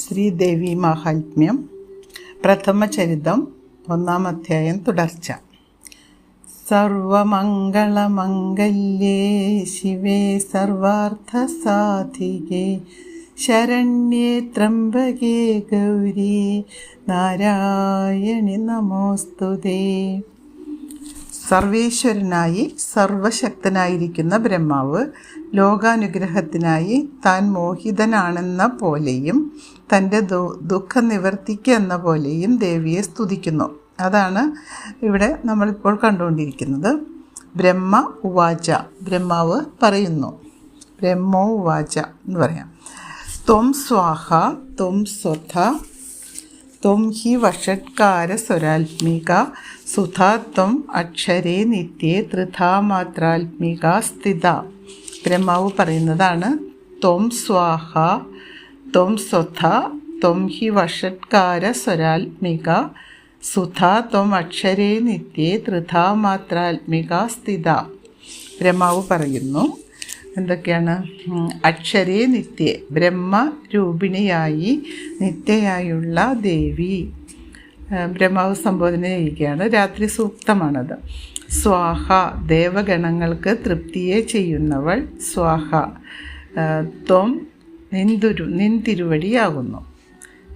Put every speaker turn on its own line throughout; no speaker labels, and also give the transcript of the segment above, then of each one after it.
ശ്രീദേവി മാഹാത്മ്യം പ്രഥമചരിതം ഒന്നാം അധ്യായം തുടർച്ച. സർവമംഗളമംഗല്യേ ശിവേ സർവാർത്ഥസാധികേ ശരണ്യേ ത്രംബകേ ഗൗരി നാരായണി നമോസ്തുതേ. സർവേശ്വരനായി സർവശക്തനായിരിക്കുന്ന ബ്രഹ്മാവ് ലോകാനുഗ്രഹത്തിനായി താൻ മോഹിതനാണെന്ന പോലെയും തന്റെ ദു ദുഃഖ എന്ന പോലെയും ദേവിയെ സ്തുതിക്കുന്നു. അതാണ് ഇവിടെ നമ്മളിപ്പോൾ കണ്ടുകൊണ്ടിരിക്കുന്നത്. ബ്രഹ്മ ഉവാച. ബ്രഹ്മാവ് പറയുന്നു. ബ്രഹ്മോ ഉവാച എന്ന് പറയാം. ത്വം സ്വാഹ ത്വം സ്വഥ ത്വം ഹി വഷട്കാര സ്വരാത്മിക സുധാ ത്വം അക്ഷരേ നിത്യേ തൃഥാമാത്രാത്മിക മാത്രാത്മിക സ്ഥിത. ബ്രഹ്മാവ് പറയുന്നതാണ് ത്വം സ്വാഹ ത്വം സ്വഥ ത്വം ഹി വഷത്കാര സ്വരാത്മിക സുധാ ത്വം അക്ഷരേ നിത്യേ തൃഥാമാത്രാത്മിക സ്ഥിത. ബ്രഹ്മാവ് പറയുന്നു എന്തൊക്കെയാണ്? അക്ഷരേ നിത്യേ ബ്രഹ്മരൂപിണിയായി നിത്യയായുള്ള ദേവി. ബ്രഹ്മാവ് സംബോധന ചെയ്യുകയാണ് രാത്രി സൂക്തമാണത്. സ്വാഹ ദേവഗണങ്ങൾക്ക് തൃപ്തിയെ ചെയ്യുന്നവൾ സ്വാഹ. ത്വം നിന്തുരു നിന്തിരുവടിയാകുന്നു.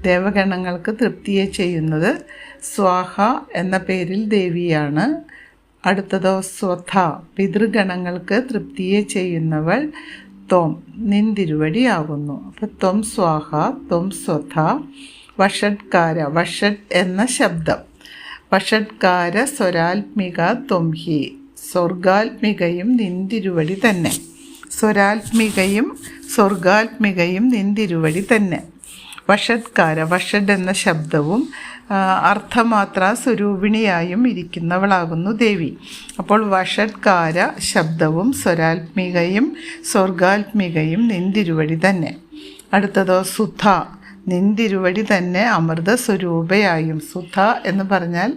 ദേവഗണങ്ങൾക്ക് തൃപ്തിയെ ചെയ്യുന്നത് സ്വാഹ എന്ന പേരിൽ ദേവിയാണ്. അടുത്തതോ സ്വഥ പിതൃഗണങ്ങൾക്ക് തൃപ്തിയെ ചെയ്യുന്നവൾ ത്വം നിന്തിരുവടിയാകുന്നു. അപ്പം ത്വം സ്വാഹ ത്വം സ്വഥ. വഷട്കാര വഷട് എന്ന ശബ്ദം. വഷട്കാര സ്വരാത്മിക തൊംഹി. സ്വർഗാത്മികയും നിന്തിരുവടി തന്നെ. സ്വരാത്മികയും സ്വർഗാത്മികയും നിന്തിരുവടി തന്നെ. വഷട്കാര വഷഡ് എന്ന ശബ്ദവും അർത്ഥമാത്ര സ്വരൂപിണിയായും ഇരിക്കുന്നവളാകുന്നു ദേവി. അപ്പോൾ വഷട്കാര ശബ്ദവും സ്വരാത്മികയും സ്വർഗാത്മികയും നിന്തിരുവടി തന്നെ. അടുത്തതോ സുധ. നിന്തിരുവടി തന്നെ അമൃത സ്വരൂപയായും സുധ എന്ന് പറഞ്ഞാൽ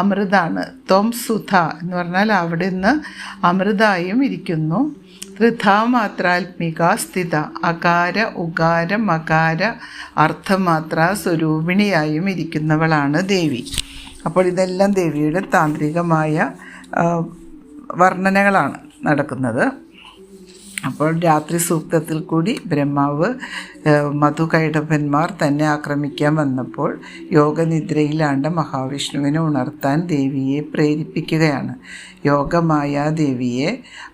അമൃതാണ്. ത്വം സുധ എന്ന് പറഞ്ഞാൽ അവിടെ നിന്ന് അമൃതായും ഇരിക്കുന്നു. ത്രിധാമാത്രാത്മിക സ്ഥിത. അകാര ഉകാര മകാര അർത്ഥമാത്ര സ്വരൂപിണിയായും ഇരിക്കുന്നവളാണ് ദേവി. അപ്പോൾ ഇതെല്ലാം ദേവിയുടെ താന്ത്രികമായ വർണനകളാണ് നടക്കുന്നത്. അപ്പോൾ രാത്രി സൂക്തത്തിൽ കൂടി ബ്രഹ്മാവ് മധു മധുകൈടഭന്മാർ തന്നെ ആക്രമിക്കാൻ വന്നപ്പോൾ യോഗനിദ്രയിലാണ്ട മഹാവിഷ്ണുവിനെ ഉണർത്താൻ ദേവിയെ പ്രേരിപ്പിക്കുകയാണ്. യോഗമായ ദേവിയെ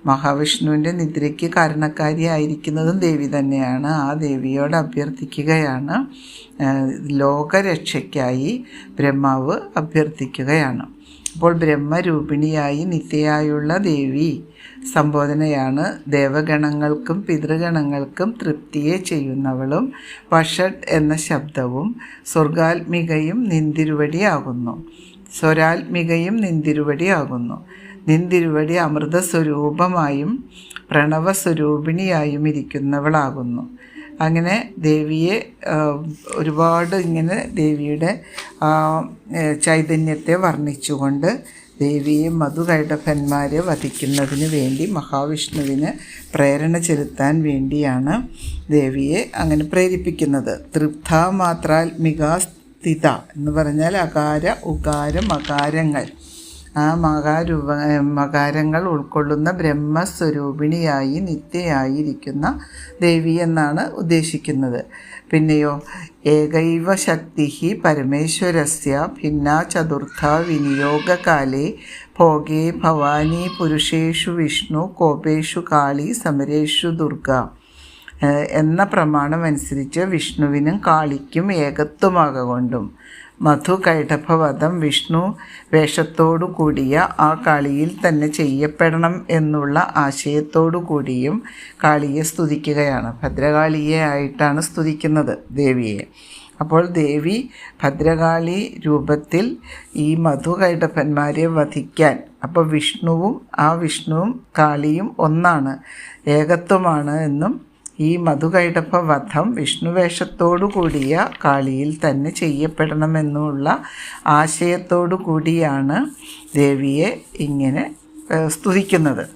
മഹാവിഷ്ണുവിന്റെ നിദ്രയ്ക്ക് കാരണക്കാരിയായിരിക്കുന്നതും ദേവി തന്നെയാണ്. ആ ദേവിയോട് അഭ്യർത്ഥിക്കുകയാണ്. ലോകരക്ഷയ്ക്കായി ബ്രഹ്മാവ് അഭ്യർത്ഥിക്കുകയാണ്. അപ്പോൾ ബ്രഹ്മരൂപിണിയായി നിത്യയായുള്ള ദേവി സംബോധനയാണ്. ദേവഗണങ്ങൾക്കും പിതൃഗണങ്ങൾക്കും തൃപ്തിയെ ചെയ്യുന്നവളും വഷഡ് എന്ന ശബ്ദവും സ്വർഗാത്മികയും നിന്തിരുവടിയാകുന്നു. സ്വരാത്മികയും നിന്തിരുവടിയാകുന്നു. നിന്തിരുവടി അമൃത സ്വരൂപമായും പ്രണവസ്വരൂപിണിയായും ഇരിക്കുന്നവളാകുന്നു. അങ്ങനെ ദേവിയെ ഒരുപാട് ഇങ്ങനെ ദേവിയുടെ ചൈതന്യത്തെ വർണിച്ചുകൊണ്ട് ദേവിയെ മധുകൈടഭന്മാരെ വധിക്കുന്നതിന് വേണ്ടി മഹാവിഷ്ണുവിന് പ്രേരണ ചെലുത്താൻ വേണ്ടിയാണ് ദേവിയെ അങ്ങനെ പ്രേരിപ്പിക്കുന്നത്. തൃപ്ത മാത്രാത്മിക സ്ഥിത എന്ന് പറഞ്ഞാൽ അകാര ഉകാരം മകാരങ്ങൾ ആ മകാരൂപ മകാരങ്ങൾ ഉൾക്കൊള്ളുന്ന ബ്രഹ്മസ്വരൂപിണിയായി നിത്യയായിരിക്കുന്ന ദേവി എന്നാണ് ഉദ്ദേശിക്കുന്നത്. പിന്നെയോ ഏകൈവ ശക്തി പരമേശ്വരസ്യ ഭിന്ന ചതുർത്ഥ വിനിയോഗകാലേ ഭോഗേ ഭവാനി പുരുഷേഷു വിഷ്ണു കോപേഷു കാളി സമരേഷു ദുർഗ. എന്ന പ്രമാണം അനുസരിച്ച് വിഷ്ണുവിനും കാളിക്കും ഏകത്വമാകൊണ്ടും മധു കൈടഭവധം വിഷ്ണു വേഷത്തോടു കൂടിയ ആ കാളിയിൽ തന്നെ ചെയ്യപ്പെടണം എന്നുള്ള ആശയത്തോടു കൂടിയും കാളിയെ സ്തുതിക്കുകയാണ്. ഭദ്രകാളിയെ ആയിട്ടാണ് സ്തുതിക്കുന്നത് ദേവിയെ. അപ്പോൾ ദേവി ഭദ്രകാളി രൂപത്തിൽ ഈ മധു കൈഠപ്പന്മാരെ വധിക്കാൻ അപ്പോൾ വിഷ്ണുവും ആ വിഷ്ണുവും കാളിയും ഒന്നാണ് ഏകത്വമാണ് എന്നും ഈ മധുകൈടപ്പ വധം വിഷ്ണുവേഷത്തോടു കൂടിയ കാളിയിൽ തന്നെ ചെയ്യപ്പെടണമെന്നുള്ള ആശയത്തോടു കൂടിയാണ് ദേവിയെ ഇങ്ങനെ സ്തുതിക്കുന്നത്.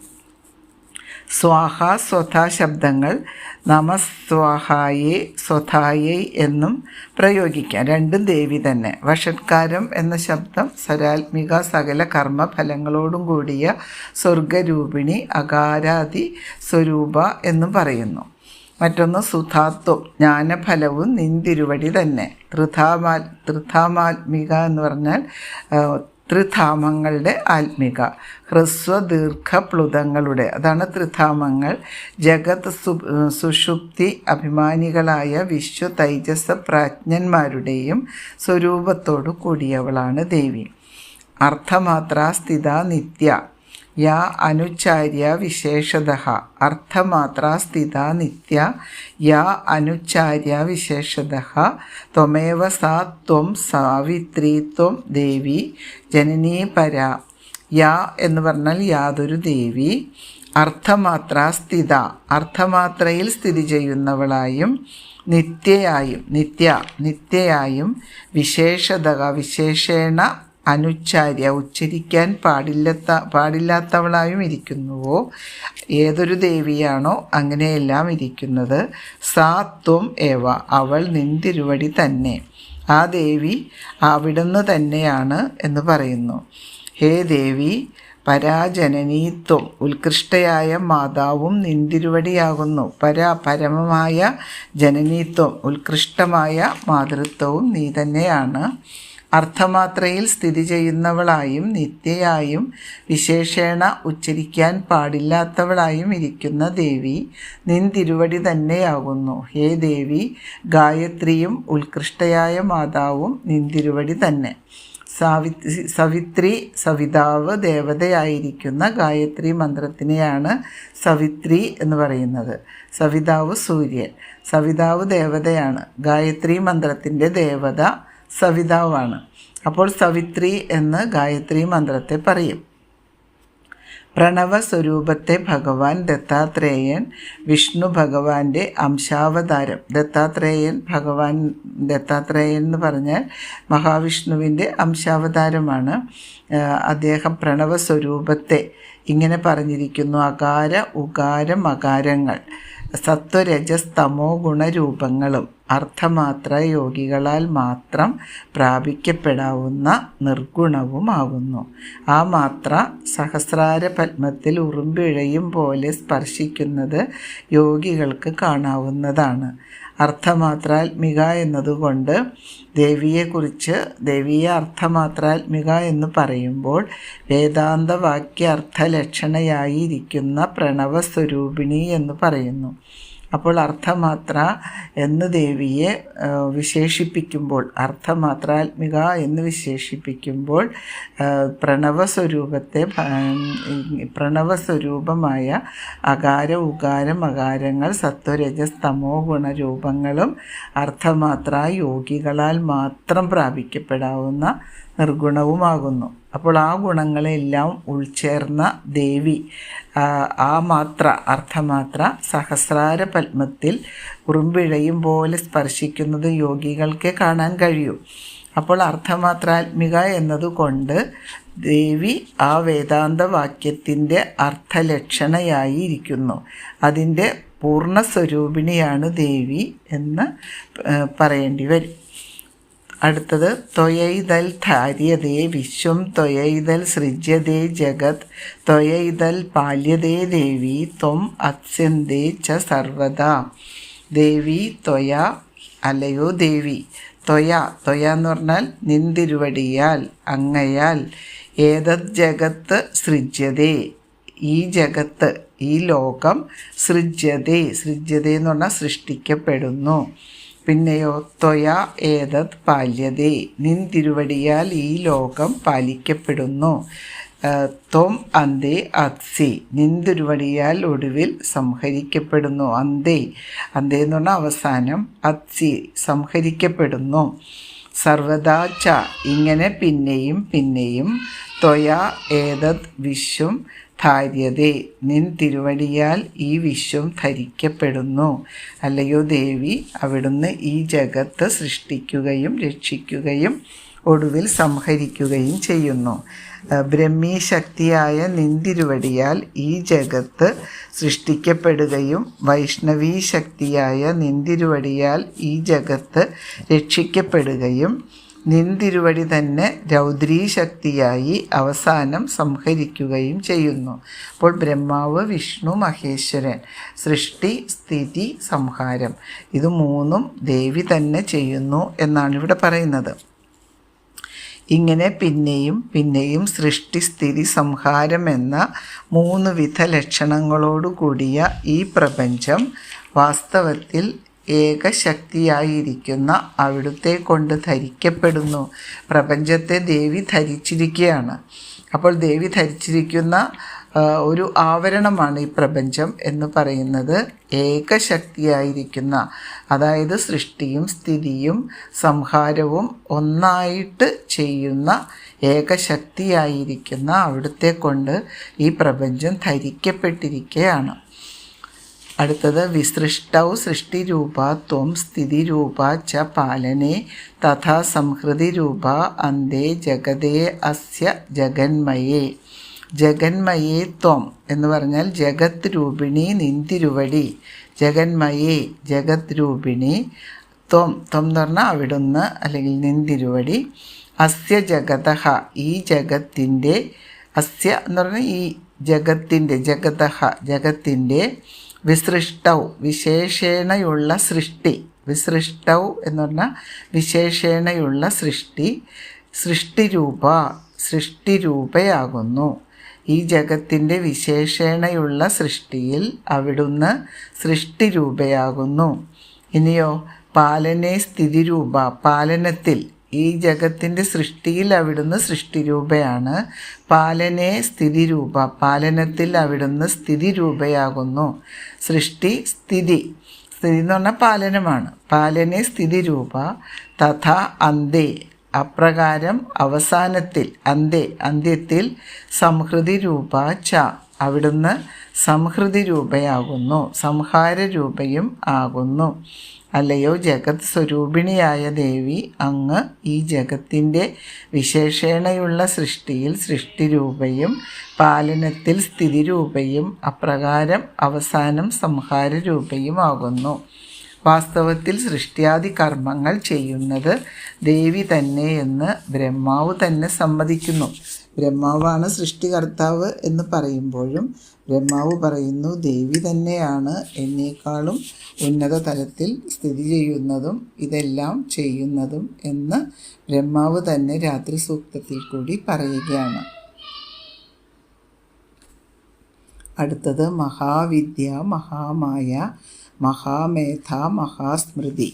സ്വാഹ സ്വഥ ശബ്ദങ്ങൾ നമസ്വാഹായേ സ്വഥായേ എന്നും പ്രയോഗിക്കാം. രണ്ടും ദേവി തന്നെ. വഷത്കാരം എന്ന ശബ്ദം സരാത്മിക സകല കർമ്മഫലങ്ങളോടും കൂടിയ സ്വർഗരൂപിണി അകാരാതി സ്വരൂപ എന്നും പറയുന്നു. മറ്റൊന്ന് സുധാത്വം ജ്ഞാനഫലവും നിന്തിരുവടി തന്നെ. ത്രിധാമാ ത്രിധാമാത്മിക എന്ന് പറഞ്ഞാൽ ത്രിധാമങ്ങളുടെ ആത്മിക. ഹ്രസ്വ ദീർഘ പ്ലുതങ്ങളുടെ അതാണ് ത്രിധാമങ്ങൾ. ജഗത് സു സുഷുപ്തി അഭിമാനികളായ വിശ്വ തൈജസ പ്രാജ്ഞന്മാരുടെയും സ്വരൂപത്തോടു കൂടിയവളാണ് ദേവി. അർത്ഥമാത്ര സ്ഥിത നിത്യ. യാ അനുചാര്യ വിശേഷത. അർത്ഥമാത്ര സ്ഥിത നിത്യ. യാ അനുചാര്യ വിശേഷത. ത്വമേവ സാ ത്വം സാവിത്രി ത്വം ദേവി ജനനീ പര. യാ എന്ന് പറഞ്ഞാൽ യാതൊരു ദേവി. അർത്ഥമാത്ര സ്ഥിത. അർത്ഥമാത്രയിൽ സ്ഥിതി ചെയ്യുന്നവളായും നിത്യയായും നിത്യ നിത്യയായും വിശേഷത വിശേഷേണ അനുച്ചാര്യ ഉച്ചരിക്കാൻ പാടില്ലാത്ത പാടില്ലാത്തവളായും ഇരിക്കുന്നുവോ? ഏതൊരു ദേവിയാണോ അങ്ങനെയെല്ലാം ഇരിക്കുന്നത്. സാ ത്വം ഏവ അവൾ നിന്തിരുവടി തന്നെ. ആ ദേവി അവിടുന്ന് തന്നെയാണ് എന്ന് പറയുന്നു. ഹേ ദേവി പരാജനനീത്വം ഉത്കൃഷ്ടയായ മാതാവും നിന്തിരുവടിയാകുന്നു പരാ പരമമായ ജനനീത്വം ഉത്കൃഷ്ടമായ മാതൃത്വവും നീ തന്നെയാണ്. അർത്ഥമാത്രയിൽ സ്ഥിതി ചെയ്യുന്നവളായും നിത്യയായും വിശേഷേണ ഉച്ചരിക്കാൻ പാടില്ലാത്തവളായും ഇരിക്കുന്ന ദേവി നിൻ തിരുവടി തന്നെയാകുന്നു. ഹേ ദേവി ഗായത്രിയും ഉത്കൃഷ്ടയായ മാതാവും നിൻ തിരുവടി തന്നെ സവിത്രി സവിതാവ് ദേവതയായിരിക്കുന്ന ഗായത്രി മന്ത്രത്തിനെയാണ് സവിത്രി എന്ന് പറയുന്നത്. സവിതാവ് സൂര്യൻ സവിതാവ് ദേവതയാണ്. ഗായത്രി മന്ത്രത്തിന്റെ ദേവത സവിതാവാണ്. അപ്പോൾ സവിത്രി എന്ന് ഗായത്രി മന്ത്രത്തെ പറയും. പ്രണവ സ്വരൂപത്തെ ഭഗവാൻ ദത്താത്രേയൻ വിഷ്ണു ഭഗവാന്റെ അംശാവതാരം. ദത്താത്രേയൻ ഭഗവാൻ ദത്താത്രേയൻ എന്ന് പറഞ്ഞാൽ മഹാവിഷ്ണുവിന്റെ അംശാവതാരമാണ്. അദ്ദേഹം പ്രണവ സ്വരൂപത്തെ ഇങ്ങനെ പറഞ്ഞിരിക്കുന്നു. അകാര ഉകാര മകാരങ്ങൾ സത്വരജസ്തമോ ഗുണരൂപങ്ങളും. അർത്ഥമാത്ര യോഗികളാൽ മാത്രം പ്രാപിക്കപ്പെടാവുന്ന നിർഗുണവുമാകുന്നു. ആ മാത്ര സഹസ്രാര പത്മത്തിൽ ഉറുമ്പിഴയും പോലെ സ്പർശിക്കുന്നത് യോഗികൾക്ക് കാണാവുന്നതാണ്. അർത്ഥമാത്രാത്മിക എന്നതുകൊണ്ട് ദേവിയെക്കുറിച്ച് ദേവിയെ അർത്ഥമാത്രാത്മിക എന്ന് പറയുമ്പോൾ വേദാന്ത വാക്യ അർത്ഥലക്ഷണയായിരിക്കുന്ന പ്രണവസ്വരൂപിണി എന്ന് പറയുന്നു. അപ്പോൾ അർത്ഥമാത്ര എന്ന് ദേവിയെ വിശേഷിപ്പിക്കുമ്പോൾ അർത്ഥമാത്രാത്മിക എന്ന് വിശേഷിപ്പിക്കുമ്പോൾ പ്രണവസ്വരൂപത്തെ പ്രണവസ്വരൂപമായ അകാര ഉകാര മകാരങ്ങൾ സത്വരജസ് തമോ ഗുണരൂപങ്ങളും അർത്ഥമാത്ര യോഗികളാൽ മാത്രം പ്രാപിക്കപ്പെടാവുന്ന നിർഗുണവുമാകുന്നു. അപ്പോൾ ആ ഗുണങ്ങളെല്ലാം ഉൾച്ചേർന്ന ദേവി ആ, മാത്ര അർത്ഥമാത്ര സഹസ്രാര പത്മത്തിൽ ഉറുമ്പിഴയും പോലെ സ്പർശിക്കുന്നത് യോഗികൾക്കേ കാണാൻ കഴിയൂ. അപ്പോൾ അർത്ഥമാത്രാത്മിക എന്നതുകൊണ്ട് ദേവി ആ വേദാന്ത വാക്യത്തിന്റെ അർത്ഥലക്ഷണയായി ഇരിക്കുന്നു അതിന്റെ പൂർണസ്വരൂപിണിയാണ് ദേവി എന്ന് പറയേണ്ടി വരും. അടുത്തത് ത്വയൈതൽ ധാര്യതേ വിശ്വം ത്വയൈതൽ സൃജ്യതേ ജഗത് ത്വയൈതൽ പാല്യതേ ദേവി ത്വം അത്യന്തേ ച സർവദാ. ദേവി ത്വയ അലയോ ദേവി. ത്വയ ത്വയ എന്ന് പറഞ്ഞാൽ നിന്തിരുവടിയാൽ അങ്ങയാൽ. ഏതത് ജഗത്ത് സൃജ്യതേ? ഈ ജഗത്ത് ഈ ലോകം സൃജ്യതേ. സൃജ്യതേ എന്ന് പറഞ്ഞാൽ സൃഷ്ടിക്കപ്പെടുന്നു. പിന്നെയോ ത്വയ ഏതത് പാല്യതേ? നിൻ തിരുവടിയാൽ ഈ ലോകം പാലിക്കപ്പെടുന്നു. ത്വം അന്തേ അത്സി. നിൻ തിരുവടിയാൽ ഒടുവിൽ സംഹരിക്കപ്പെടുന്നു. അന്തേ. അന്തേ എന്ന് പറഞ്ഞാൽ അവസാനം. അത്സി. സംഹരിക്കപ്പെടുന്നു. സർവദാ ച. ഇങ്ങനെ പിന്നെയും പിന്നെയും ത്വയ ഏതത് വിശ്വം ധാര്യതേ നിൻ തിരുവടിയാൽ ഈ വിശ്വം ധരിക്കപ്പെടുന്നു. അല്ലയോ ദേവി അവിടുന്ന് ഈ ജഗത്ത് സൃഷ്ടിക്കുകയും രക്ഷിക്കുകയും ഒടുവിൽ സംഹരിക്കുകയും ചെയ്യുന്നു. ബ്രഹ്മീ ശക്തിയായ നിന്തിരുവടിയാൽ ഈ ജഗത്ത് സൃഷ്ടിക്കപ്പെടുകയും വൈഷ്ണവീ ശക്തിയായ നിന്തിരുവടിയാൽ ഈ ജഗത്ത് രക്ഷിക്കപ്പെടുകയും നിന്തിരുവടി തന്നെ രൗദ്രീ ശക്തിയായി അവസാനം സംഹരിക്കുകയും ചെയ്യുന്നു. അപ്പോൾ ബ്രഹ്മാവ് വിഷ്ണു മഹേശ്വരൻ സൃഷ്ടി സ്ഥിതി സംഹാരം. ഇത് മൂന്നും ദേവി തന്നെ ചെയ്യുന്നു എന്നാണ് ഇവിടെ പറയുന്നത്. ഇങ്ങനെ പിന്നെയും പിന്നെയും സൃഷ്ടിസ്ഥിതി സംഹാരം എന്ന മൂന്ന് വിധ ലക്ഷണങ്ങളോടുകൂടിയ ഈ പ്രപഞ്ചം വാസ്തവത്തിൽ ഏകശക്തിയായിരിക്കുന്ന അവിടുത്തെ കൊണ്ട് ധരിക്കപ്പെടുന്നു. പ്രപഞ്ചത്തെ ദേവി ധരിച്ചിരിക്കുകയാണ്. അപ്പോൾ ദേവി ധരിച്ചിരിക്കുന്ന ഒരു ആവരണമാണ് ഈ പ്രപഞ്ചം എന്ന് പറയുന്നത്. ഏകശക്തിയായിരിക്കുന്ന അതായത് സൃഷ്ടിയും സ്ഥിതിയും സംഹാരവും ഒന്നായിട്ട് ചെയ്യുന്ന ഏകശക്തിയായിരിക്കുന്ന അവിടുത്തെ കൊണ്ട് ഈ പ്രപഞ്ചം ധരിക്കപ്പെട്ടിരിക്കുകയാണ്. അടുത്തത് വിസൃഷ്ടൗ സൃഷ്ടിരൂപ ത്വം സ്ഥിതിരൂപ ച പാലനെ തഥാ സംഹൃതിരൂപ അന്തേ ജഗതേ അസ്യ ജഗന്മയേ. ജഗന്മയേ ത്വം എന്ന് പറഞ്ഞാൽ ജഗത് രൂപിണി നിന്തിരുവടി. ജഗന്മയേ ജഗത് രൂപിണി ത്വം. ത്വം എന്ന് പറഞ്ഞാൽ അവിടുന്ന് അല്ലെങ്കിൽ നിന്തിരുവടി. അസ്യ ജഗത ഈ ജഗത്തിന്റെ അസ്യ എന്ന് പറഞ്ഞാൽ ഈ ജഗത്തിന്റെ ജഗതഹ ജഗത്തിന്റെ വിസൃഷ്ടൗ വിശേഷേണയുള്ള സൃഷ്ടി. വിസൃഷ്ടൗ എന്ന് പറഞ്ഞാൽ വിശേഷേണയുള്ള സൃഷ്ടി സൃഷ്ടിരൂപ സൃഷ്ടിരൂപയാകുന്നു. ഈ ജഗത്തിന്റെ വിശേഷേണയുള്ള സൃഷ്ടിയിൽ അവിടുന്ന് സൃഷ്ടിരൂപയാകുന്നു. ഇനിയോ പാലനെ സ്ഥിതിരൂപ പാലനത്തിൽ ഈ ജഗത്തിന്റെ സൃഷ്ടിയിൽ അവിടുന്ന് സൃഷ്ടിരൂപയാണ്. പാലനെ സ്ഥിതിരൂപ പാലനത്തിൽ അവിടുന്ന് സ്ഥിതിരൂപയാകുന്നു. സൃഷ്ടി സ്ഥിതി. സ്ഥിതി എന്ന് പറഞ്ഞാൽ പാലനമാണ്. പാലനെ സ്ഥിതിരൂപ തഥ അന്തേ. അപ്രകാരം അവസാനത്തിൽ അന്തേ അന്ത്യത്തിൽ സംഹൃതി രൂപ ച. അവിടുന്ന് സംഹൃതി രൂപയാകുന്നു സംഹാര രൂപയും ആകുന്നു. അല്ലയോ ജഗത് സ്വരൂപിണിയായ ദേവി അങ്ങ് ഈ ജഗത്തിന്റെ വിശേഷേണയുള്ള സൃഷ്ടിയിൽ സൃഷ്ടിരൂപയും പാലനത്തിൽ സ്ഥിതിരൂപയും അപ്രകാരം അവസാനം സംഹാര രൂപയുമാകുന്നു വാസ്തവത്തിൽ സൃഷ്ടിയാദി കർമ്മങ്ങൾ ചെയ്യുന്നത് ദേവി തന്നെ എന്ന് ബ്രഹ്മാവ് തന്നെ സമ്മതിക്കുന്നു. ബ്രഹ്മാവാണ് സൃഷ്ടികർത്താവ് എന്ന് പറയുമ്പോഴും ബ്രഹ്മാവ് പറയുന്നു ദേവി തന്നെയാണ് എന്നേക്കാളും ഉന്നത തലത്തിൽ സ്ഥിതി ചെയ്യുന്നതും ഇതെല്ലാം ചെയ്യുന്നതും എന്ന് ബ്രഹ്മാവ് തന്നെ രാത്രി സൂക്തത്തിൽ കൂടി പറയുകയാണ്. അടുത്തത് മഹാവിദ്യ മഹാമായ മഹാമേധ മഹാസ്മൃതി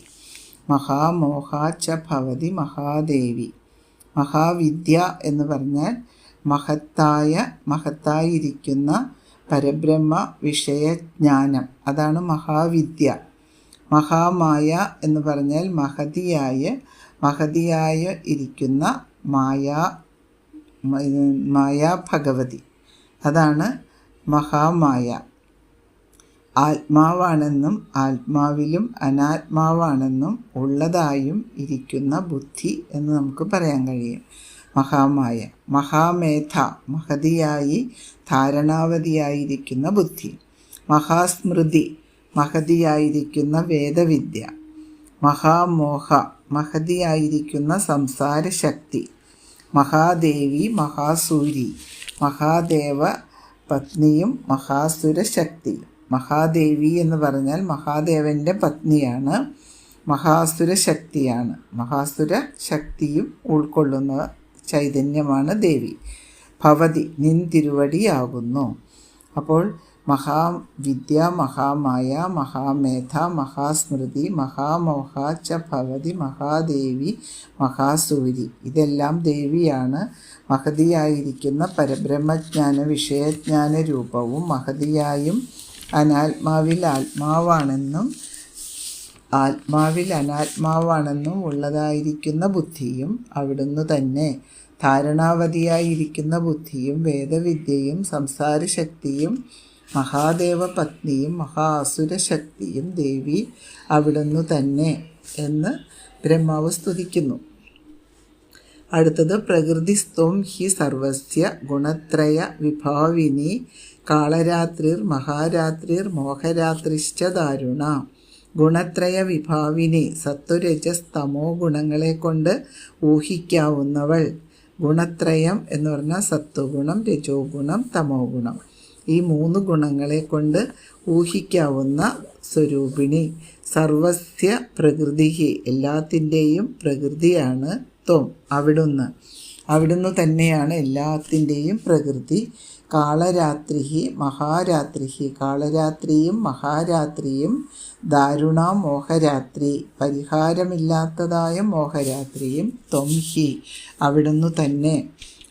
മഹാമോഹാച്ച ഭവതി മഹാദേവി മഹാവിദ്യ എന്ന് പറഞ്ഞാൽ മഹത്തായ മഹത്തായിരിക്കുന്ന പരബ്രഹ്മ വിഷയജ്ഞാനം അതാണ് മഹാവിദ്യ. മഹാമായ എന്ന് പറഞ്ഞാൽ മഹതിയായ മഹതിയായ ഇരിക്കുന്ന മായ മായാ ഭഗവതി. അതാണ് മഹാമായ. ആത്മാവാണെന്നും ആത്മാവിലും അനാത്മാവാണെന്നും ഉള്ളതായും ഇരിക്കുന്ന ബുദ്ധി എന്ന് നമുക്ക് പറയാൻ കഴിയും. മഹാമായ മഹാമേധ മഹതിയായി ധാരണാവതിയായിരിക്കുന്ന ബുദ്ധി മഹാസ്മൃതി മഹതിയായിരിക്കുന്ന വേദവിദ്യ മഹാമോഹ മഹതിയായിരിക്കുന്ന സംസാരശക്തി മഹാദേവി മഹാസൂരി മഹാദേവ പത്നിയും മഹാസുരശക്തി. മഹാദേവി എന്ന് പറഞ്ഞാൽ മഹാദേവന്റെ പത്നിയാണ്. മഹാസുരശക്തിയാണ്. മഹാസുര ശക്തിയും ഉൾക്കൊള്ളുന്ന ചൈതന്യമാണ് ദേവി. ഭവതി നിൻ തിരുവടിയാകുന്നു അപ്പോൾ മഹാവിദ്യ മഹാമായ മഹാമേധ മഹാസ്മൃതി മഹാമോഹ ച ഭവതി മഹാദേവി മഹാസൂരി. ഇതെല്ലാം ദേവിയാണ്. മഹതിയായിരിക്കുന്ന പരബ്രഹ്മജ്ഞാന വിഷയജ്ഞാന രൂപവും മഹതിയായും അനാത്മാവിൽ ആത്മാവാണെന്നും ആത്മാവിൽ അനാത്മാവാണെന്നും ഉള്ളതായിരിക്കുന്ന ബുദ്ധിയും അവിടുന്ന് തന്നെ ധാരണാവതിയായിരിക്കുന്ന ബുദ്ധിയും വേദവിദ്യയും സംസാരശക്തിയും മഹാദേവ പത്നിയും മഹാസുരശക്തിയും ദേവി അവിടുന്ന് തന്നെ എന്ന് ബ്രഹ്മാവ് സ്തുതിക്കുന്നു. അടുത്തത് പ്രകൃതിസ്ത്വം ഹി സർവസ്യ ഗുണത്രയ വിഭാവിനി കാളരാത്രിർ മഹാരാത്രിർ മോഹരാത്രിശ്ച ദാരുണ. ഗുണത്രയ വിഭാവിനി സത്വരജസ്തമോ ഗുണങ്ങളെ കൊണ്ട് ഊഹിക്കാവുന്നവൾ. ഗുണത്രയം എന്ന് പറഞ്ഞാൽ സത്വഗുണം രജോ ഗുണം തമോ ഗുണം ഈ മൂന്ന് ഗുണങ്ങളെ കൊണ്ട് ഊഹിക്കാവുന്ന സ്വരൂപിണി സർവസ്യ പ്രകൃതി എല്ലാത്തിന്റെയും പ്രകൃതിയാണ് ത്വം അവിടുന്ന്. അവിടുന്ന് തന്നെയാണ് എല്ലാത്തിന്റെയും പ്രകൃതി. കാളരാത്രി മഹാരാത്രി കാളരാത്രിയും മഹാരാത്രിയും ദാരുണ മോഹരാത്രി. പരിഹാരമില്ലാത്തതായ മോഹരാത്രിയും തൊംഹി അവിടുന്ന് തന്നെ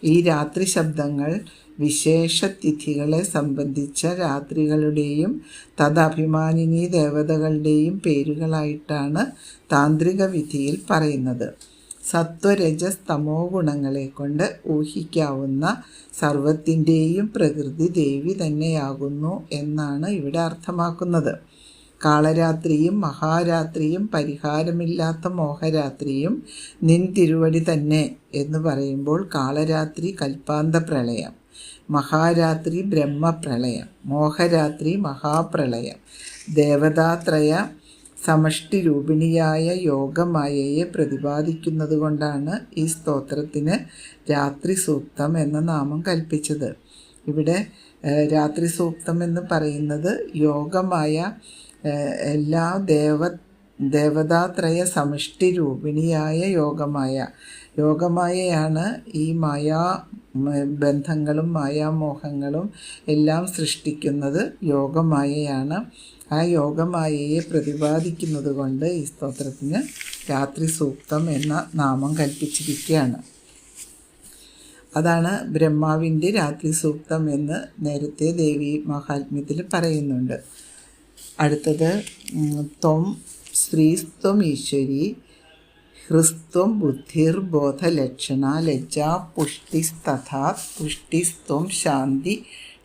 ഈ രാത്രി ശബ്ദങ്ങൾ വിശേഷതിഥികളെ സംബന്ധിച്ച രാത്രികളുടെയും തദഭിമാനിനി ദേവതകളുടെയും പേരുകളായിട്ടാണ് താന്ത്രിക വിധിയിൽ പറയുന്നത്. സത്വരജസ് തമോ ഗുണങ്ങളെ കൊണ്ട് ഊഹിക്കാവുന്ന സർവത്തിന്റെയും പ്രകൃതി ദേവി തന്നെയാകുന്നു എന്നാണ് ഇവിടെ അർത്ഥമാക്കുന്നത്. കാളരാത്രിയും മഹാരാത്രിയും പരിഹാരമില്ലാത്ത മോഹരാത്രിയും നിൻ തിരുവടി തന്നെ എന്ന് പറയുമ്പോൾ കാളരാത്രി കൽപ്പാന്ത പ്രളയം മഹാരാത്രി ബ്രഹ്മപ്രളയം മോഹരാത്രി മഹാപ്രളയം ദേവതാത്രയ സമഷ്ടി രൂപിണിയായ യോഗമായയെ പ്രതിപാദിക്കുന്നതുകൊണ്ടാണ് ഈ സ്തോത്രത്തിന് രാത്രി സൂക്തം എന്ന നാമം കൽപ്പിച്ചത്. ഇവിടെ രാത്രി സൂക്തം എന്ന് പറയുന്നത് യോഗമായ എല്ലാ ദേവ ദേവതാത്രയ സമഷ്ടി രൂപിണിയായ യോഗമായ. യോഗമായയാണ് ഈ മായാ ബന്ധങ്ങളും മായാമോഹങ്ങളും എല്ലാം സൃഷ്ടിക്കുന്നത് യോഗമായയാണ്. ആ യോഗമായയെ പ്രതിപാദിക്കുന്നത് കൊണ്ട് ഈ സ്തോത്രത്തിന് രാത്രി സൂക്തം എന്ന നാമം കൽപ്പിച്ചിരിക്കുകയാണ്. അതാണ് ബ്രഹ്മാവിന്റെ രാത്രി സൂക്തം എന്ന് നേരത്തെ ദേവി മഹാത്മ്യത്തിൽ പറയുന്നുണ്ട്. അടുത്തത് ത്വം സ്ത്രീസ്ത്വം ഈശ്വരി ഹൃസ്ത്വം ബുദ്ധിർ ബോധലക്ഷണ ലജ്ജാ പുഷ്ടിസ്തഥാ പുഷ്ടിസ്ത്വം ശാന്തി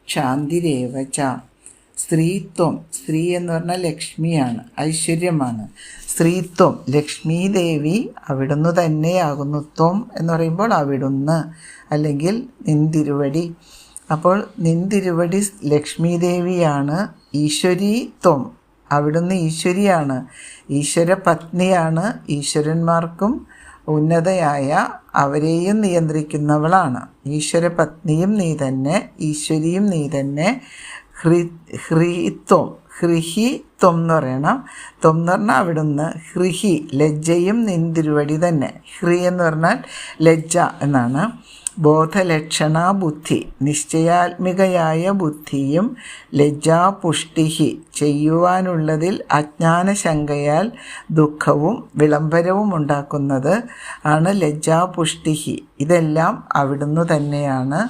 ശാന്തിരേവ ച. സ്ത്രീത്വം സ്ത്രീ എന്ന് പറഞ്ഞാൽ ലക്ഷ്മിയാണ് ഐശ്വര്യമാണ്. സ്ത്രീത്വം ലക്ഷ്മി ദേവി അവിടുന്ന് തന്നെയാകുന്നു. ത്വം എന്ന് പറയുമ്പോൾ അവിടുന്ന് അല്ലെങ്കിൽ നിന്തിരുവടി. അപ്പോൾ നിന്തിരുവടി ലക്ഷ്മി ദേവിയാണ് ഈശ്വരീത്വം അവിടുന്ന് ഈശ്വരിയാണ്. ഈശ്വര പത്നിയാണ് ഈശ്വരന്മാർക്കും ഉന്നതയായ അവരെയും നിയന്ത്രിക്കുന്നവളാണ്. ഈശ്വര പത്നിയും നീ തന്നെ ഈശ്വരിയും നീ തന്നെ ഹ്രി ഹ്രീത്വം ഹ്രിഹി ത്വം എന്ന് പറയണം. ത്വം എന്ന് പറഞ്ഞാൽ അവിടുന്ന് ഹ്രിഹി ലജ്ജയും നിന്തിരുവടി തന്നെ. ഹ്രി എന്ന് പറഞ്ഞാൽ ലജ്ജ എന്നാണ്. ബോധലക്ഷണ ബുദ്ധി നിശ്ചയാത്മികയായ ബുദ്ധിയും ലജ്ജാപുഷ്ടിഹി ചെയ്യുവാനുള്ളതിൽ അജ്ഞാനശങ്കയാൽ ദുഃഖവും വിളംബരവും ഉണ്ടാക്കുന്നത് ആണ് ലജ്ജാപുഷ്ടിഹി. ഇതെല്ലാം അവിടുന്ന് തന്നെയാണ്.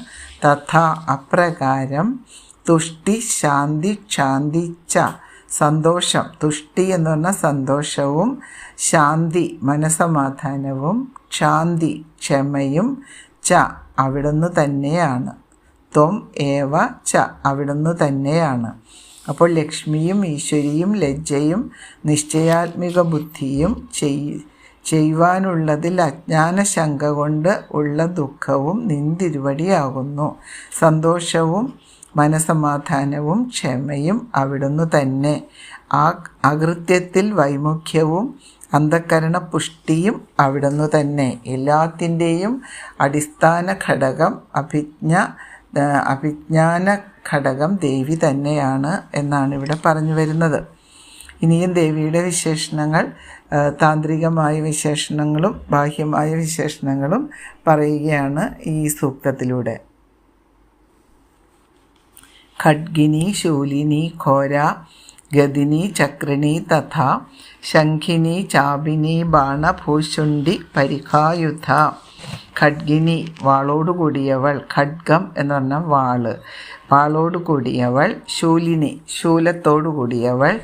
തഥാ അപ്രകാരം തുഷ്ടി ശാന്തി ക്ഷാന്തി ച. സന്തോഷം. തുഷ്ടി എന്ന് പറഞ്ഞാൽ സന്തോഷവും ശാന്തി മനസമാധാനവും ക്ഷാന്തി ക്ഷമയും ച. അവിടുന്ന് തന്നെയാണ്. ത്വം ഏവ ച. അവിടുന്ന് തന്നെയാണ്. അപ്പോൾ ലക്ഷ്മിയും ഈശ്വരിയും ലജ്ജയും നിശ്ചയാത്മിക ബുദ്ധിയും ചെയ് ചെയ്യുവാനുള്ളതിൽ അജ്ഞാനശങ്ക കൊണ്ട് ഉള്ള ദുഃഖവും നിന്തിരുവടിയാകുന്നു. സന്തോഷവും മനസമാധാനവും ക്ഷമയും അവിടുന്ന് തന്നെ. ആ അകൃത്യത്തിൽ വൈമുഖ്യവും അന്ധക്കരണ പുഷ്ടിയും അവിടുന്ന് തന്നെ. എല്ലാത്തിന്റെയും അടിസ്ഥാന ഘടകം അഭിജ്ഞ അഭിജ്ഞാന ഘടകം ദേവി തന്നെയാണ് എന്നാണ് ഇവിടെ പറഞ്ഞു വരുന്നത്. ഇനിയും ദേവിയുടെ വിശേഷണങ്ങൾ താന്ത്രികമായ വിശേഷണങ്ങളും ബാഹ്യമായ വിശേഷണങ്ങളും പറയുകയാണ് ഈ സൂക്തത്തിലൂടെ. ഖഡ്ഗിനി ശൂലിനി ഘോര ഗതിനി ചക്രിണി തഥാ ശംഖിനി ചാബിനി ബാണഭൂഷുണ്ടി പരിഖായുധ ഖഡ്ഗിനി വാളോട് കൂടിയവൾ ഖഡ്ഗം എന്ന് പറഞ്ഞ വാൾ. വാളോട് കൂടിയവൾ ശൂലിനി ശൂലത്തോടു കൂടിയവൾ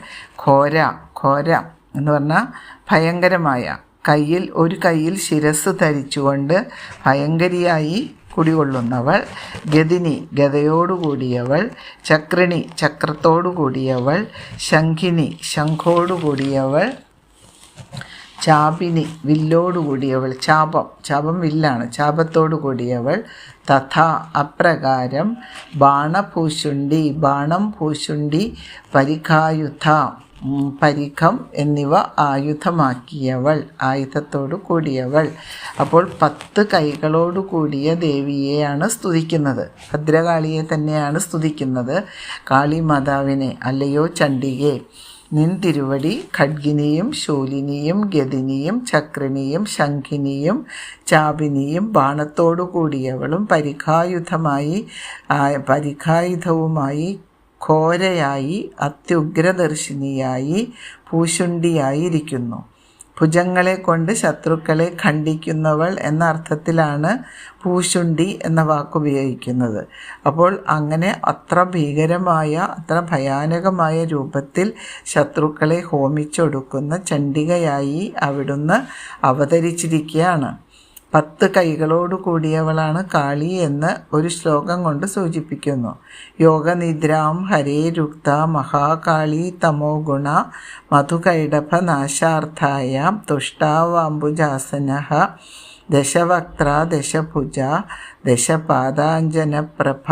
ഘോര ഘോര എന്ന് പറഞ്ഞാൽ ഭയങ്കരമായ. കയ്യിൽ ഒരു കയ്യിൽ ശിരസ് ധരിച്ചുകൊണ്ട് ഭയങ്കരിയായി കുടികൊള്ളുന്നവൾ ഗതിനി ഗതയോടുകൂടിയവൾ ചക്രിണി ചക്രത്തോടു കൂടിയവൾ ശംഖിനി ശംഖോടു കൂടിയവൾ ചാപിനി വില്ലോട് കൂടിയവൾ ചാപം ചാപം വില്ലാണ് ചാപത്തോടു കൂടിയവൾ തഥാ അപ്രകാരം ബാണഭൂശുണ്ടി ബാണം ഭൂശുണ്ടി പരിഖായുധ പരിഖം എന്നിവ ആയുധമാക്കിയവൾ ആയുധത്തോടു കൂടിയവൾ. അപ്പോൾ പത്ത് കൈകളോടു കൂടിയ ദേവിയെയാണ് സ്തുതിക്കുന്നത്. ഭദ്രകാളിയെ തന്നെയാണ് സ്തുതിക്കുന്നത്. കാളി മാതാവിനെ അല്ലയോ ചണ്ഡികെ നിൻ തിരുവടി ഖഡ്ഗിനിയും ശൂലിനിയും ഗതിനിയും ചക്രിനിയും ശംഖിനിയും ചാപിനിയും ബാണത്തോടു കൂടിയവളും പരിഖായുധമായി പരിഖായുധവുമായി ഘോരയായി അത്യുഗ്രദർശിനിയായി പൂശുണ്ടിയായിരിക്കുന്നു. ഭുജങ്ങളെ കൊണ്ട് ശത്രുക്കളെ ഖണ്ഡിക്കുന്നവൾ എന്ന അർത്ഥത്തിലാണ് പൂശുണ്ടി എന്ന വാക്ക് ഉപയോഗിക്കുന്നത് അപ്പോൾ അങ്ങനെ അത്ര ഭീകരമായ അത്ര ഭയാനകമായ രൂപത്തിൽ ശത്രുക്കളെ ഹോമിച്ചൊടുക്കുന്ന ചണ്ഡികയായി അവിടുന്ന് അവതരിച്ചിരിക്കുകയാണ്. പത്ത് കൈകളോട് കൂടിയവളാണ് കാളി എന്ന് ഒരു ശ്ലോകം കൊണ്ട് സൂചിപ്പിക്കുന്നു. യോഗനിദ്രാം ഹരേ രുക്ത മഹാകാളി തമോ ഗുണ മധുകൈടഭ നാശാർത്ഥായ തുഷ്ടാവാംബുജാസന ദശവക്ത്ര ദശഭുജ ദശപാദാഞ്ജനപ്രഭ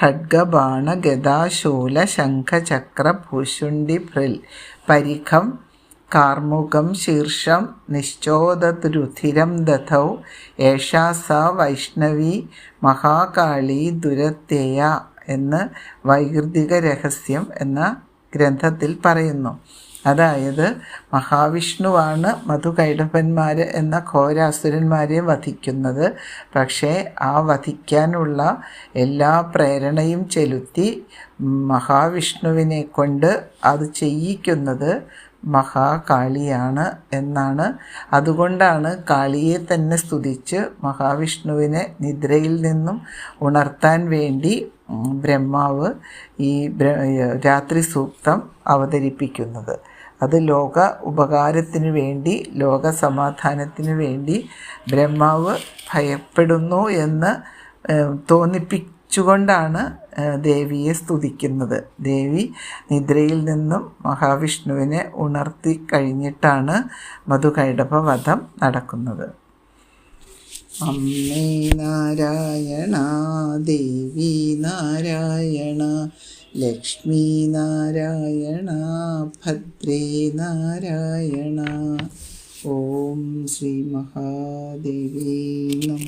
ഖഡ്ഗബാണ ഗദാശൂല ശംഖചക്ര ഭൂഷുണ്ടി ഭ്രിൽ പരിഖം കാർമുകം ശീർഷം നിശ്ചോദരുധിരം ദധൗ ഏഷാ സ വൈഷ്ണവി മഹാകാളി ദുരത്യയ എന്ന് വൈകൃതിക രഹസ്യം എന്ന ഗ്രന്ഥത്തിൽ പറയുന്നു. അതായത് മഹാവിഷ്ണുവാണ് മധുകൈടഭന്മാർ എന്ന ഘോരാസുരന്മാരെ വധിക്കുന്നത്. പക്ഷേ ആ വധിക്കാനുള്ള എല്ലാ പ്രേരണയും ചെലുത്തി മഹാവിഷ്ണുവിനെ കൊണ്ട് അത് ചെയ്യിക്കുന്നത് മഹാകാളിയാണ് എന്നാണ്. അതുകൊണ്ടാണ് കാളിയെ തന്നെ സ്തുതിച്ച് മഹാവിഷ്ണുവിനെ നിദ്രയിൽ നിന്നും ഉണർത്താൻ വേണ്ടി ബ്രഹ്മാവ് ഈ രാത്രി സൂക്തം അവതരിപ്പിക്കുന്നത്. അത് ലോക ഉപകാരത്തിനു വേണ്ടി ലോക സമാധാനത്തിനു വേണ്ടി ബ്രഹ്മാവ് ഭയപ്പെടുന്നു എന്ന് ഏഹ്, ഏഹ്, ദേവിയെ സ്തുതിക്കുന്നത്. ദേവി നിദ്രയിൽ നിന്നും മഹാവിഷ്ണുവിനെ ഉണർത്തി കഴിഞ്ഞിട്ടാണ് മധുകൈടഭ വധം നടക്കുന്നത്. അമ്മേ നാരായണ ദേവി നാരായണ ലക്ഷ്മി നാരായണ ഭദ്രേ നാരായണ. ഓം ശ്രീ മഹാദേവി നമ